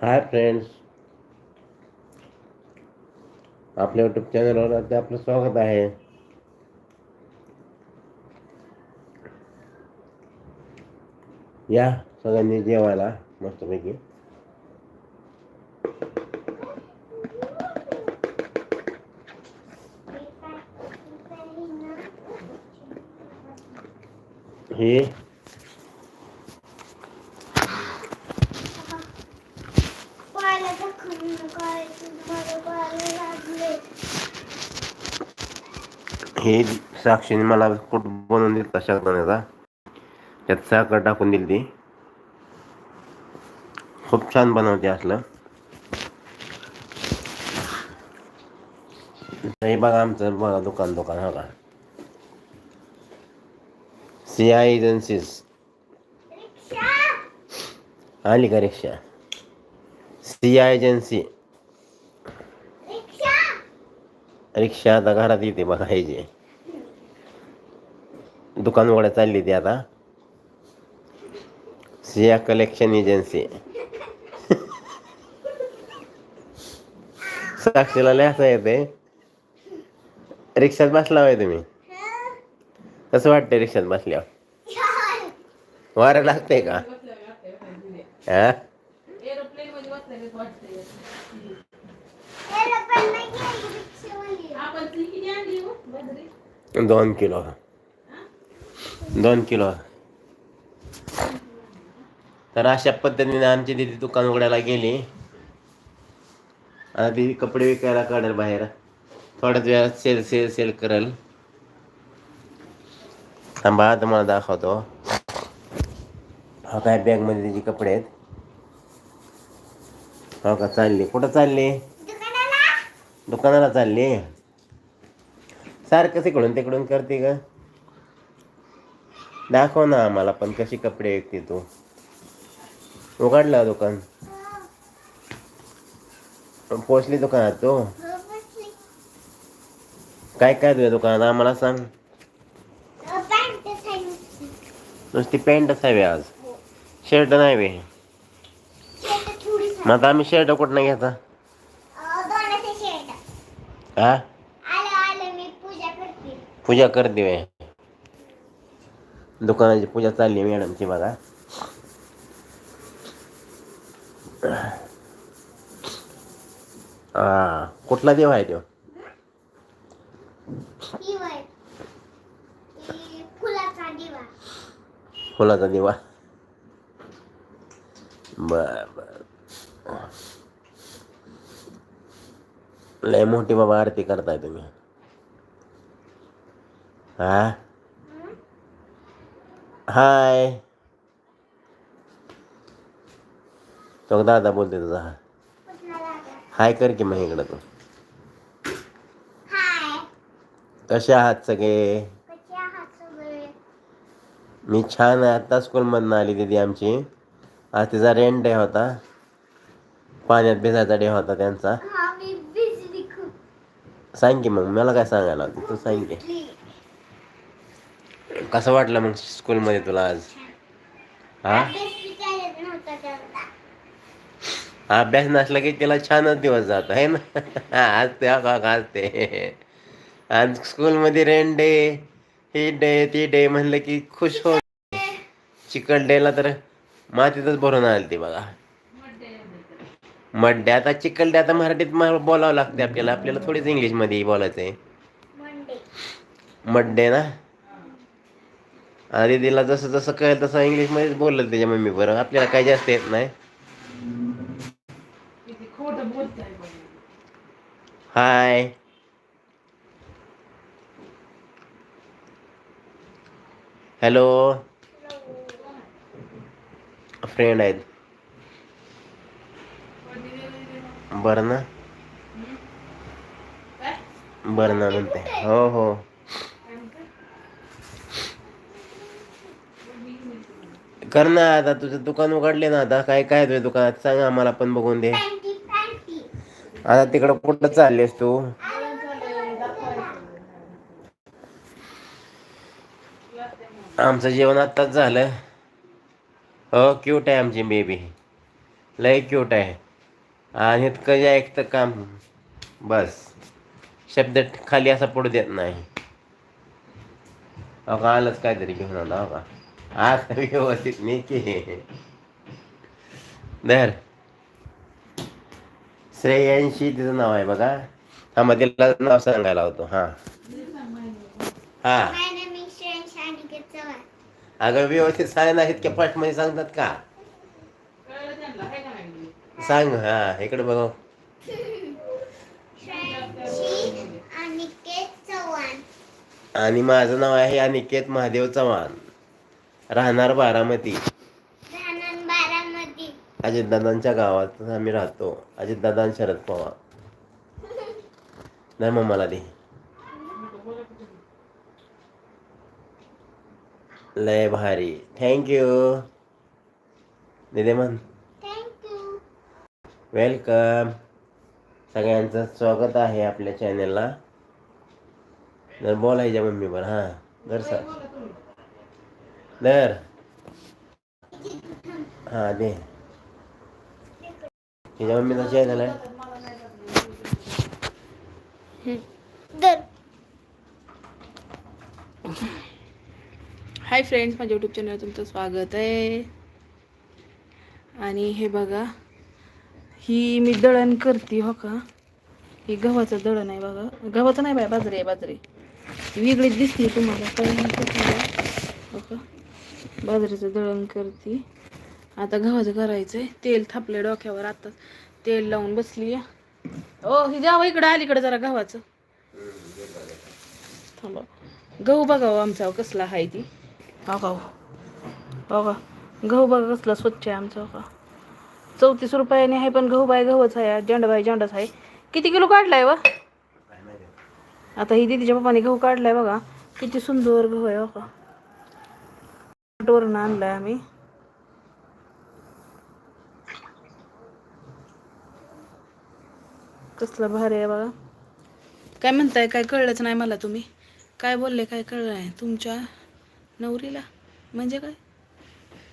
Hi friends आपल्या YouTube चॅनलवर ते आपलं स्वागत आहे या सगळ्यांनी जेवायला मस्तपैकी हे पायाला जखम काय मला लागले. हे साक्षीने मला कुठ बनवून दिला शाकदाण्याचा त्यात साखर टाकून दिली ती. खूप छान बनवते असलं. हे बघा आमचं बघा दुकान दुकान हा का? सिया एजन्सीज. रिक्षा! आली का रिक्षा? सिया एजन्सी. रिक्षा. आता घरात येते बघा हे जे. दुकान उघड्या चालली ती आता. सिया कलेक्शन एजन्सी. साक्षीला लिहायचं येते. रिक्षात बसला होय तुम्ही? कसं वाटतंय रिक्षात बसल्यावर? वारं लागतंय का? हा एरोप्लेन मध्ये बसल्यागत वाटतंय एरोप्लेन नाही गेली रिक्षावाली आपण ती किती आणली हो बाजरी दोन किलो दोन किलो तर अशा पद्धतीने आमची दिदी दुकान उघडायला गेली आता ती कपडे विकायला काढेल बाहेर थोड्याच वेळात सेल सेल सेल करेल थांबा तुम्हाला दाखवतो हा काय बॅगमध्ये तिचे कपडे आहेत हो का चालली कुठं चालली दुकानाला चालली सारखं तिकडून तिकडून करते का दाखव ना आम्हाला पण कशी कपडे विकते तू उघडला दुकान? पोचली दुकानात तू? काय काय तुझ्या दुकानात? आम्हाला सांग. नुसती पॅन्टच हवी आज. शर्ट नाही थोडी मग आता आम्ही शर्ट कुठं घ्यायचा दोनाचे शर्ट. हा आलं आलं मी पूजा करते पूजा करते मी। दुकानाची पूजा चालली मॅडमची बघा हा कुठला देव आहे तो? फुलाचा दिवा फुलाचा दिवा। बर बर। लय मोठी बाबा आरती करताय तुम्ही। हा? हाय तो दादा बोलते तुझा हाय कर की मग इकडं तू कसे आहात सगळे मी छान आहे आत्ता स्कूलमधनं आली दिदी आमची आज तिचा रेंट डे होता पाण्यात भिजायचा डे होता त्यांचा हा सांग की मग मला काय सांगायला होती तू सांग की. कसं वाटलं मग स्कूलमध्ये तुला आज? हा? अभ्यास नसला की तिला छानच दिवस जात आहे ना? आज ते आज ते. आज स्कूलमध्ये रेंट डे ही डे ती डे म्हणलं की खुश हो. चिकन डेला तर मातीतच भरून आली ती बघा. मड्डे आता चिकल डे आता मराठीत बोलावं लागते आपल्याला. आपल्याला थोडीच इंग्लिशमध्ये बोलायचं आहे मंडे मड्डे ना? आणि तिला जसं जसं कळेल तसं इंग्लिशमध्येच बोललं त्याच्या मम्मी बरं आपल्याला काही जास्त येत नाही. हाय हॅलो फ्रेंड आहेत. बरं ना? काय? बरं ना म्हणते. हो हो. कर ना आता तुझं दुकान उघडले ना आता काय काय तुझ्या दुकानात? सांग आम्हाला पण बघून दे. आता तिकडं कुठं चाललेस तू? आमचं जेवण आत्ताच झालं. हो क्यूट आहे आमची बेबी लय क्यूट आहे. आणि इतकं जे ऐकतं काम बस. शब्द खाली असा पडू देत नाही. अहो का आलंच काहीतरी घेऊन आला हो का आज व्यवस्थित मी की धर श्रेयांशी तिचं नाव आहे बघा. हा तिला नाव सांगायला होतो. हा. हा. अगं व्यवस्थित सांग ना इतक्या फास्टमध्ये सांगतात का? का सांग हा इकडे बघ. आणि माझं नाव आहे अनिकेत महादेव चव्हाण. राहणार बारामती. अजितदादांच्या गावात आम्ही राहतो. अजितदादा शरद पवार. नाही मग मला दे. लय भारी. थँक्यू दिदे म्हण वेलकम सगळ्यांचं स्वागत आहे आपल्या चॅनलला जर बोलायच्या मम्मी पण हां. दर सर दर हां दे तिच्या मम्मीचा चॅनल आहे दर हाय फ्रेंड्स माझ्या यूट्यूब चॅनलवर तुमचं स्वागत आहे. आणि हे बघा ही मी दळण करते हो का? ही गव्हाचं दळण आहे बघा. गव्हाचं नाही बाय बाजरी आहे बाजरी. वेगळीच दिसते तुम्हाला? हो का? बाजरीचं दळण करते. आता गव्हाचं करायचं आहे तेल थापलं डोक्यावर आता. तेल लावून बसली ओ ही जावं इकडं अलीकडं जरा गव्हाचं. थांबा. गहू बघावं आमचा कसला आहे ती. का का गहू बघा कसला स्वच्छ आहे आमचा का चौतीस रुपयाने आहे पण गहू बाय गहूच आहे. झेंडाबाई झेंडाच आहे. किती किलो काढलाय व? आता ही दिदीच्या पप्पाने गहू काढलाय बघा. किती सुंदर गहू आहे हो का वरून आणलाय आम्ही. कसला भारी आहे बघा. काय म्हणताय काय कळलंच नाही मला तुम्ही. काय बोलले काय कळलं नाही. तुमच्या नवरीला? म्हणजे काय?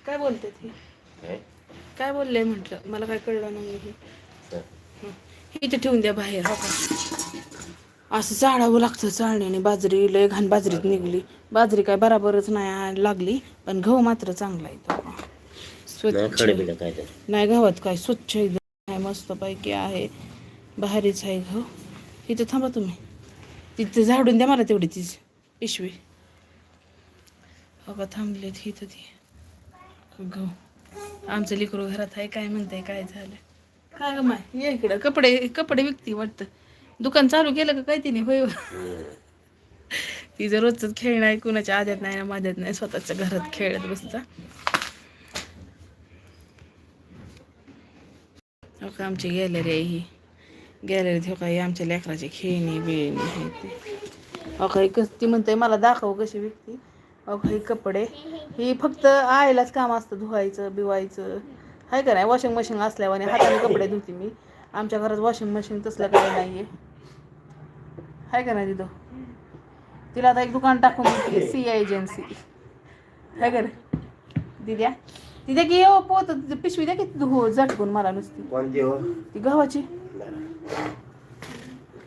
काय बोलते ती? काय बोलले म्हटलं? मला काय कळलं नाही हे. हं. इथे ठेवून द्या बाहेर. हो का? असं चाळावं लागतं चाळण्याने बाजरी लय घाण बाजरीत निघली. बाजरी काय बराबरच नाही लागली पण गहू मात्र चांगला आहे तो. नाही स्वच्छ. नाही गव्हात काय स्वच्छ एकदम आहे मस्त पैकी आहे. भारीच आहे गहू. इथं थांबा तुम्ही. तिथे झाडून द्या मला तेवढी ती पिशवी. हो का थांबलेत इथं ती. गहू. आमचं लिकरू घरात आहे काय म्हणताय काय झालं? काय ग माय? ये इकडं. कपडे कपडे विकती वाटतं. दुकान चालू केलं का काय तिने? होय. तिचं रोजच खेळणं आहे कुणाच्या आद्यात नाही ना माझ्यात नाही स्वतःच्या घरात खेळत बसता. का आमची गॅलरी आहे ही. गॅलरीत हो का ही आमच्या लेकराची खेळणी बिळणी आहे ते. ही कस ती म्हणते मला दाखव कशी विकती ही कपडे. ही फक्त आयलाच काम असतं धुवायचं बिवायचं. आहे का नाही वॉशिंग मशीन असल्यावर हाताने कपडे धुते मी. आमच्या घरात वॉशिंग मशीन तसलं काही नाही आहे आहे का नाही तिथं? तिला आता एक दुकान टाकून देते सी एजन्सी. आहे का नाही? दिद्या तिथे की हो पोत पिशवी द्या की हो झटकून मला नुसती. कोणती हो? ती गव्हाची.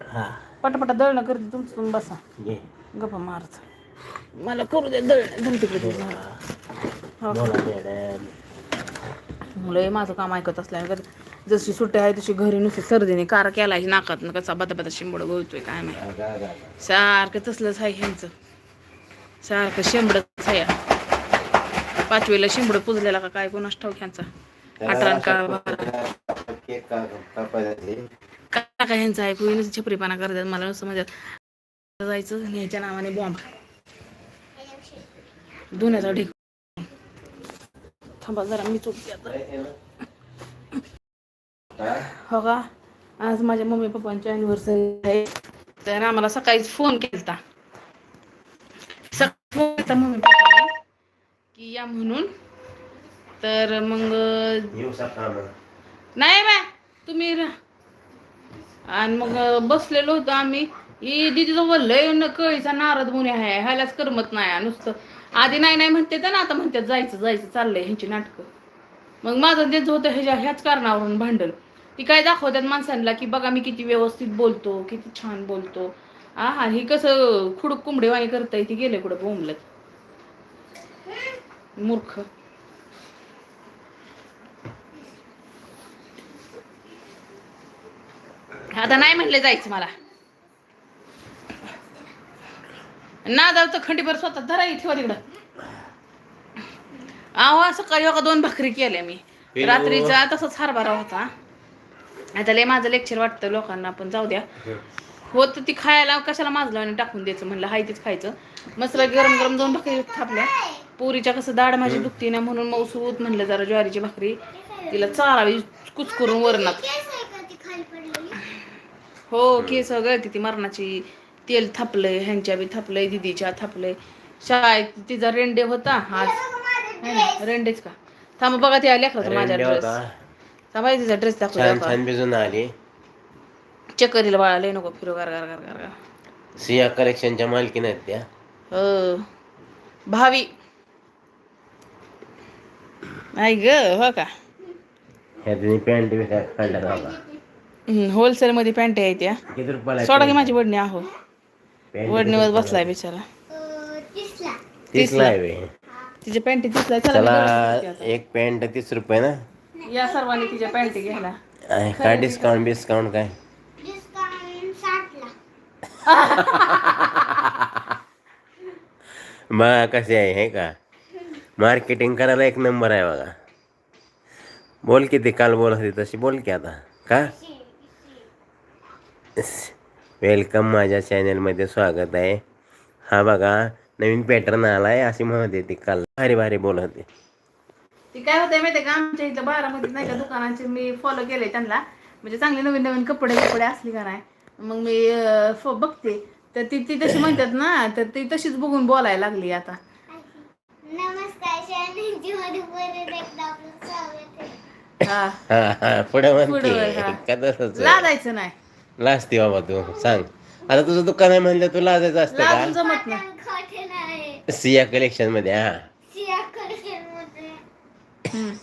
हा. पटापटा दळणं करते तुमचं तुम्ही बसा. घे. गप्पा मारत. मला करू दे दळण धर तिकडे. हो? बोला मॅडम मुलं हे माझं काम ऐकत असल्याने जशी सुट्टी आहे तशी घरी नुसती सर्दीने कार केलाय नाकात ना कसा बता बता शिंबड गळतोय काय माहिती. सारखं तसलंच आहे ह्यांचं. सारखं शिंबडच आहे. पाचवीला शिंबड पुजलेला का काय कोणास ठाऊक ह्यांचा? अठरा का. काय काय ह्यांचं ऐकू येईनच छपरीपणा करतात. मला नुसतं म्हणजे जायचं ह्याच्या नावाने बॉम्ब धुण्याचा ढीक थांबा जरा मी चुकते आता. हो का? आज माझ्या मम्मी पप्पांची अॅनिव्हर्सरी आहे. तर आम्हाला सकाळीच फोन केलता. सकाळी फोन मम्मी पप्पांनी की या म्हणून. तर मग. नाही बा तुम्ही आणि मग बसलेलो होतो आम्ही. ही दिदीचं लय न कळीचा नारद मुनी आहे. ह्यालाच करमत नाही नुसतं. आधी नाही नाही म्हणते तर ना आता म्हणतात जायचं जायचं चाललंय ह्यांची नाटकं. मग माझं तेच होतं ह्याच्या ह्याच कारणावरून भांडण. ती काय दाखवतात माणसांना की बघा मी किती व्यवस्थित बोलतो किती छान बोलतो. आ हा ही कसं खुडूक कुंबडेवाणी करताय ती गेले कुठं बोंबलत. मूर्ख. आता नाही म्हणले जायचं मला. नादावचं खंडीभर स्वतः धरा ठेवा तिकडं आहो सकाळी बघा दोन भाकरी केल्या मी. रात्रीचा तसंच हरभरा होता. आता लय माझं लेक्चर वाटतं लोकांना पण जाऊ द्या. होत ती खायला कशाला माजलं आणि टाकून द्यायचं म्हणलं हाय तेच खायचं. मस्त गरम गरम दोन भाकरी थापल्या. पुरीच्या कसं दाढ माझी दुखती ना म्हणून मौसूत म्हणलं जरा ज्वारीची भाकरी. तिला चारावी कुच करून वरणात. हो केस गळती ती मरणाची. तेल थापलंय ह्यांच्या बी थापलंय दिदीच्या थापलंय. शाळेत तिचा रेंडे होता आज. है? रेंडेच का? थांब बघा त्या लेकराचा माझ्या रेंडे ड्रेस होता. थांबा तिचा ड्रेस छान दाखवला छान भिजून आली. चक्करीला बाळा लय नको फिरू गार गार गार गार. गार सिया कलेक्शनच्या मालकीन आहेत त्या. हो. भावी. नाही ग हो का? ह्या तिने पॅन्ट होलसेल मध्ये पॅन्ट आहे त्या. किती रुपयाला सोडा की माझी वडणी आहो. पॅन्ट वडणीवर बसलाय बिचारा. तिसला. तीसला आहे बे. तिचे पॅन्ट दिसलाय चला एक पॅन्ट तीस रुपये ना. या सर्वांनी तिच्या पॅन्ट घ्यायला. आहे काय डिस्काउंट बिस्काउंट काय डिस्काउंट साठला मग कसे आहे हे का? मार्केटिंग करायला एक नंबर आहे बघा. बोल की ती काल बोलत होती तशी बोल की आता. का? वेलकम माझ्या चॅनलमध्ये स्वागत आहे. हा बघा नवीन पॅटर्न आलाय अशी म्हणत होती काल. भारी भारी बोलत होती. ती काय होतंय माहितीये का? आमच्या इथं बारामध्ये नाही का दुकानाचे मी फॉलो केले त्यांना. म्हणजे चांगले नवीन नवीन कपडे कपडे असली का नाही. मग मी अं, फ- बघते. तर ती ती तशी म्हणतात ना तर ती तशीच बघून बोलायला लागली आता. नमस्कार शहाणींची मध्ये परत एकदा आपलं स्वागत आहे. हा. हा हा पुढे पुढं म्हणते हा. का तसंच? लादायचं नाही. लाजते बाबा तू सांग. आता तुझं दुकान आहे म्हणलं तू लाजायचं असतं लाजून का जमत नाही. नाही सिया कलेक्शनमध्ये हा. सिया मध्ये. हम्म.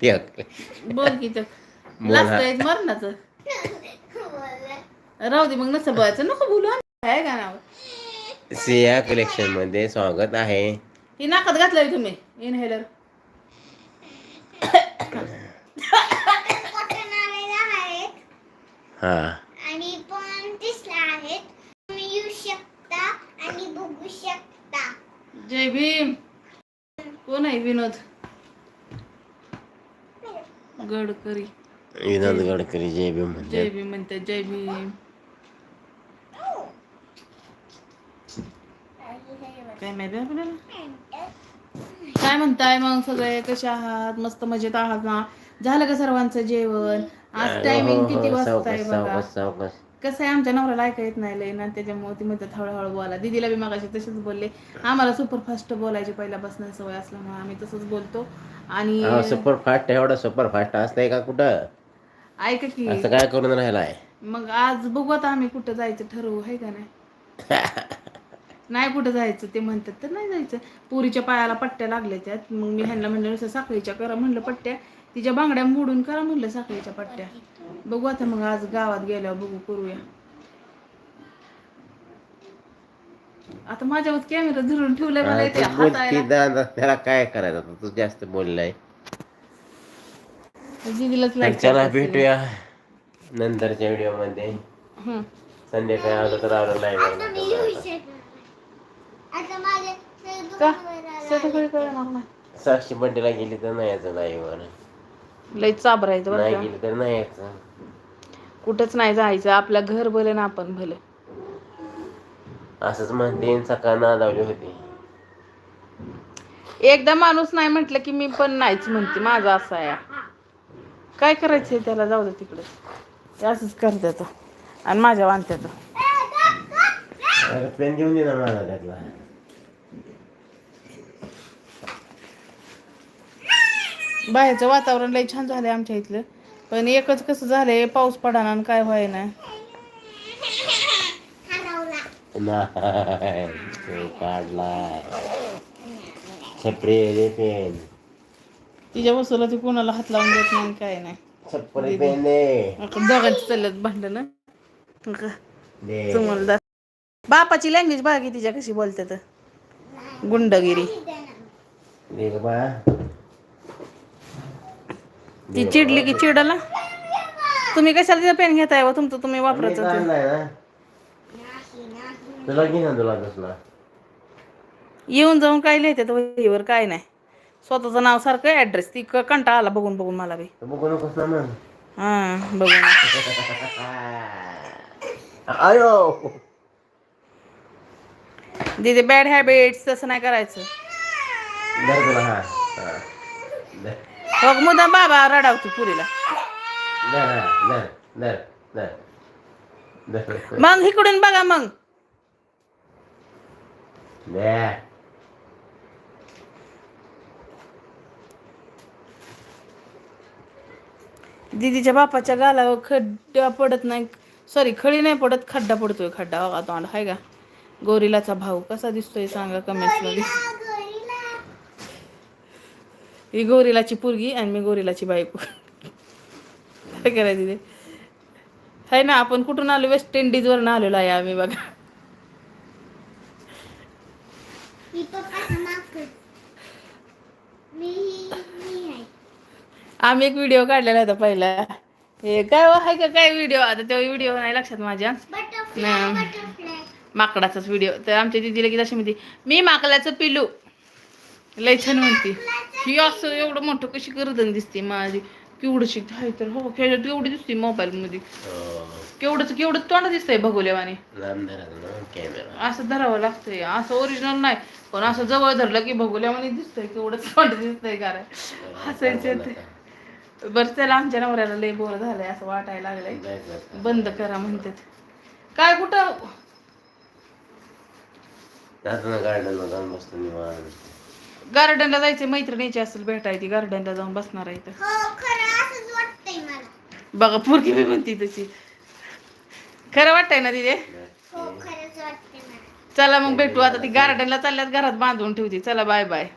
ते बोल की तर बोल हा. लाजतंय मरणाचं. राहू दे मग नसं बोलायचं. नको बोलू आहे का नाव? सिया कलेक्शनमध्ये स्वागत आहे. ही नाकात घातलंय तुम्ही. इनहेलर आहेत हा आणि पण तिसला आहेत तुम्ही येऊ शकता आणि बघू शकता जय भीम. कोण आहे विनोद? गडकरी. विनोद गडकरी जय भीम जय भीम म्हणते जय भीम. काय माहिती आपल्याला? काय म्हणताय मग सगळे? कसे आहात? मस्त मजेत आहात ना? झालं का सर्वांचं जेवण? आज टायमिंग किती वाजता आहे बघा. सावकाश सावकाश. कसं आहे आमच्या नवऱ्याला ऐका येत नाही लय ना त्याच्यामुळे ती म्हणतात हळूहळू बोला. दिदीला बी मागाशी तसेच बोलले. आम्हाला सुपरफास्ट बोलायची पहिल्यापासून सवय असल्यामुळे आम्ही तसंच बोलतो. आणि सुपर फास्ट एवढा सुपर फास्ट असतंय का कुठं? ऐका की. असं काय करून राहिलाय? मग आज बघू आता आम्ही कुठं जायचं ठरवू आहे का नाही? नाही कुठं जायचं ते म्हणतात तर नाही जायचं. पुरीच्या पायाला पट्ट्या लागल्या त्यात. मग मी ह्यांना म्हणलं नुसतं साखळीच्या करा म्हणलं पट्ट्या. तिच्या बांगड्या मोडून करा म्हणलं साखळीच्या पट्ट्या. बघू आता मग आज गावात गेल्यावर बघू करूया. आता माझ्यावर कॅमेरा धरून ठेवलाय मला येते दादा त्याला काय करायचं आता? तू जास्त बोललाय. दीदीलाच तर लाईक चला भेटूया नंतरच्या व्हिडिओमध्ये. संध्याकाळी आलं तर आलं आता शकणार आता आला. साक्षी बड्डेला गेली तर नाही यायचं लाईव्हवर लई चाबरायचं बरं नाही का? गेली तर नाही यायचं. कुठंच नाही जायचं आपलं घर भलं ना आपण भलं. असंच म्हणते सकाळ नादावली होती. एकदा माणूस नाही म्हटलं की मी पण नाहीच म्हणते माझं असं आहे. काय करायचंय त्याला? जाऊ दे तिकडे. ते असंच करतात आणि माझ्या वांत्यात पेन घेऊन दे ना मला त्यातला. बाहेरचं वातावरण लय छान झालंय आमच्या इथलं. पण एकच कसं झालंय पाऊस पडाना आणि काय व्हाय ना तिच्या वस्तूला ती कोणाला हात लावून देत नाही काय नाही. दोघांची चालत भांडण. दे. तुम्हाला बापाची लँग्वेज बघा की तिच्या कशी बोलतात गुंडगिरी. ती चिडली की चिडला? तुम्ही कशाला तिचा पेन घेताय व तुमचं तुम्ही वापरत तुला कसला. येऊन जाऊन काय लिहितात वहीवर काय नाही. स्वतःचं नाव सारखं ऍड्रेस ती क- कंटाळा आला बघून बघून मला बी. हा बघून आयो. दिदी बॅड हॅबिट्स तसं नाही करायचं. मग मुद्दा बाबा रडावतो पुरीला. मग इकडून बघा मग. दिदीच्या दीदीच्या बापाच्या गालावर खड्डा पडत नाही. सॉरी खळी नाही पडत खड्डा पडतोय खड्डा. बघा तोंड. हाय का? गोरिलाचा भाऊ कसा दिसतोय सांगा कमेंट्समध्ये. ही गोरिलाची पोरगी आणि मी गोरिलाची बायको. काय करायचं ते? आहे ना आपण कुठून आलो? वेस्ट इंडिज वरून आलेलो आहे आम्ही बघा. आम्ही एक व्हिडिओ काढलेला होता पहिला. हे काय हो, आहे का काय व्हिडिओ आता तो व्हिडिओ नाही लक्षात माझ्या. माकडाचाच व्हिडिओ तर आमच्या दिदीला की अशी म्हणते मी माकडाचं पिलू लय छान म्हणते. ही असं एवढं मोठं कशी करत दिसते माझी? केवढंशी आहे तर हो खेळत एवढी दिसते मोबाईल मध्ये केवढंच केवढं तोंड दिसतंय भगोल्यावाने लांब धरा ना कॅमेरा असं धरावं लागतंय. असं ओरिजिनल नाही पण असं जवळ धरलं की भगोल्यावाने दिसतंय केवढं तोंड दिसतंय कारण. हसायचं ते बरं त्याला आमच्या नवऱ्याला लय बोर झालंय असं वाटायला लागलंय. बंद करा म्हणतात. काय कुठं? जातो ना गार्डनला जाऊन बसतो निवांत गार्डनला जायचं मैत्रिणीची असेल भेटायची गार्डनला जाऊन बसणार आहे तर हो मला. बघा पोरगी बी म्हणती तशी. खरं वाटतंय ना तिथे हो चला मग भेटू आता ती गार्डनला चालल्यात घरात बांधून ठेवते. चला बाय बाय